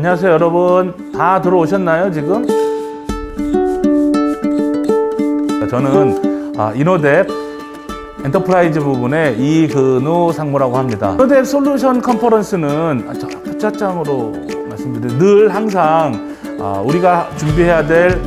안녕하세요 여러분 다 들어오셨나요 지금? 저는 아, 이노뎁 엔터프라이즈 부분의 이근우 상무라고 합니다. 이노뎁 솔루션 컨퍼런스는 아, 저 표자장으로 말씀드리면 늘 항상 아, 우리가 준비해야 될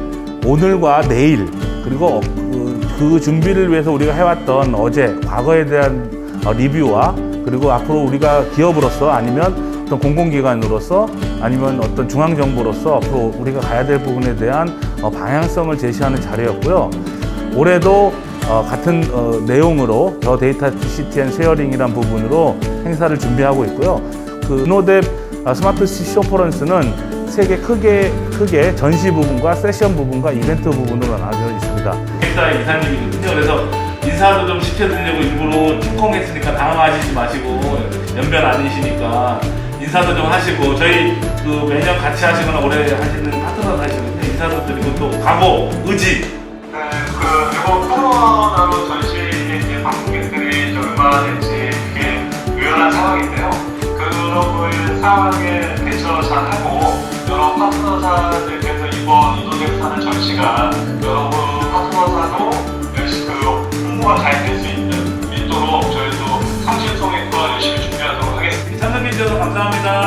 오늘과 내일 그리고 그, 그 준비를 위해서 우리가 해왔던 어제 과거에 대한 어, 리뷰와 그리고 앞으로 우리가 기업으로서 아니면 어떤 공공기관으로서 아니면 어떤 중앙정부로서 앞으로 우리가 가야 될 부분에 대한 어, 방향성을 제시하는 자리였고요. 올해도 어, 같은 어, 내용으로 더 데이터 CTN 쉐어링이란 부분으로 행사를 준비하고 있고요. 그 노뎁 아, 스마트 쇼퍼런스는 세계 크게 크게 전시 부분과 세션 부분과 이벤트 부분으로 나눠져 있습니다. 행사의 이사님이거든요. 그래서 인사도 좀 시켜드리려고 일부러 팀콩했으니까 당황하시지 마시고 연변 아니시니까 인사도 좀 하시고 저희 그 매년 같이 하시거나 올해 하시는 파트너 하시는데 인사도 드리고 또 각오, 의지 네, 그, 그리고 코로나로 전시에 이제 방문객들이 좀 얼마나 될지 그게 유연한 상황인데요. 그런 그 상황에 대처 잘 하고, 여러 파트너사들께서 이번 이노덱사는 전시가 여러분 파트너사도 열심히 그 홍보가 잘 될 수 감사합니다.